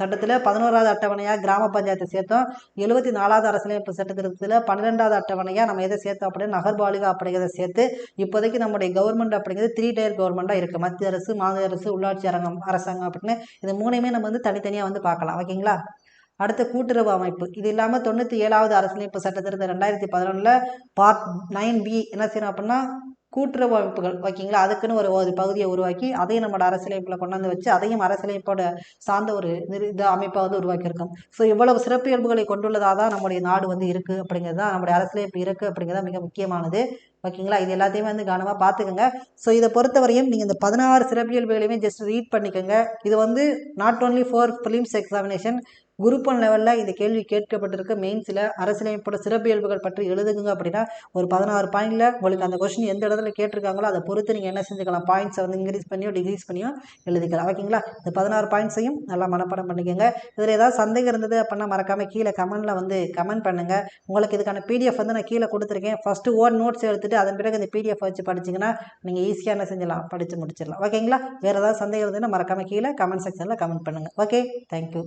சட்டத்தில் பதினோராவது அட்டவணையாக கிராம பஞ்சாயத்தை சேர்த்தோம். எழுபத்தி நாலாவது அரசியலமைப்பு சட்ட பன்னிரெண்டாவது அட்டவணையாக நம்ம எதை சேர்த்தோம் அப்படின்னா நகர்பாலிகா அப்படிங்கிறத சேர்த்து இப்போதைக்கு நம்முடைய கவர்மெண்ட் அப்படிங்கிறது த்ரீ டயர் கவர்மெண்ட்டாக இருக்குது மத்திய அரசு மாநில அரசு உள்ளாட்சி அரங்கம் அரசாங்கம் அப்படின்னு இது மூணையுமே நம்ம வந்து தனித்தனியாக வந்து பார்க்கலாம். ஓகேங்களா? அடுத்த கூட்டுறவு அமைப்பு. இது இல்லாமல் தொண்ணூற்றி ஏழாவது அரசியலமைப்பு சட்டத்திருத்த ரெண்டாயிரத்தி பதினொன்றில் பார்ட் நைன் பி என்ன செய்யணும் அப்படின்னா கூட்டுறவு அமைப்புகள் ஓகேங்களா அதுக்குன்னு ஒரு ஒரு பகுதியை உருவாக்கி அதையும் நம்மளோட அரசியலமைப்பில் கொண்டாந்து வச்சு அதையும் அரசியலமைப்போட சார்ந்த ஒரு நிறு இது அமைப்பை வந்து உருவாக்கியிருக்கோம். ஸோ இவ்வளவு சிறப்பியல்புகளை கொண்டுள்ளதாக தான் நம்முடைய நாடு வந்து இருக்குது அப்படிங்கிறது தான் நம்முடைய அரசியலமைப்பு இருக்குது அப்படிங்கிறது மிக முக்கியமானது. ஓகேங்களா? இது எல்லாத்தையுமே வந்து கவனமாக பார்த்துக்கோங்க. ஸோ இதை பொறுத்தவரையும் நீங்கள் இந்த பதினாறு சிறப்பியல்புகளையுமே ஜஸ்ட் ரீட் பண்ணிக்கோங்க. இது வந்து not only for films examination group one லெவலில் இந்த கேள்வி கேட்கப்பட்டிருக்க. மெயின்ஸில் அரசியலமைப்போட சிறப்பியல்புகள் பற்றி எழுதுங்க அப்படின்னா ஒரு பதினாறு பாயிண்டில் உங்களுக்கு அந்த கொஸ்டின் எந்த இடத்துல கேட்டிருக்காங்களோ அதை பொறுத்து நீங்கள் என்ன செஞ்சுக்கலாம்? பாயிண்ட்ஸை வந்து இன்க்ரீஸ் பண்ணியோ டிக்ரீஸ் பண்ணியோ எழுதிக்கலாம். ஓகேங்களா இந்த பதினாறு பாயிண்ட்ஸையும் நல்லா மனப்பாடம் பண்ணிக்கோங்க. இதில் ஏதாவது சந்தேகம் இருந்தது அப்படின்னா மறக்காமல் கீழே கமெண்ட்டில் வந்து கமெண்ட் பண்ணுங்கள் உங்களுக்கு இதுக்கான பிடிஎஃப் வந்து நான் கீழே கொடுத்துருக்கேன். ஃபஸ்ட்டு ஓன் நோட்ஸ் எடுத்துகிட்டு அதன் பிறகு இந்த பிடிஎஃப் வச்சு படிச்சிங்கன்னா நீங்கள் ஈஸியாக என்ன செஞ்சலாம் படித்து முடிச்சிடலாம். ஓகேங்களா வேறு ஏதாவது சந்தேகம் இருந்ததுன்னா மறக்காமல் கீழே கமெண்ட் செக்ஷனில் கமெண்ட் பண்ணுங்கள் ஓகே தேங்க்யூ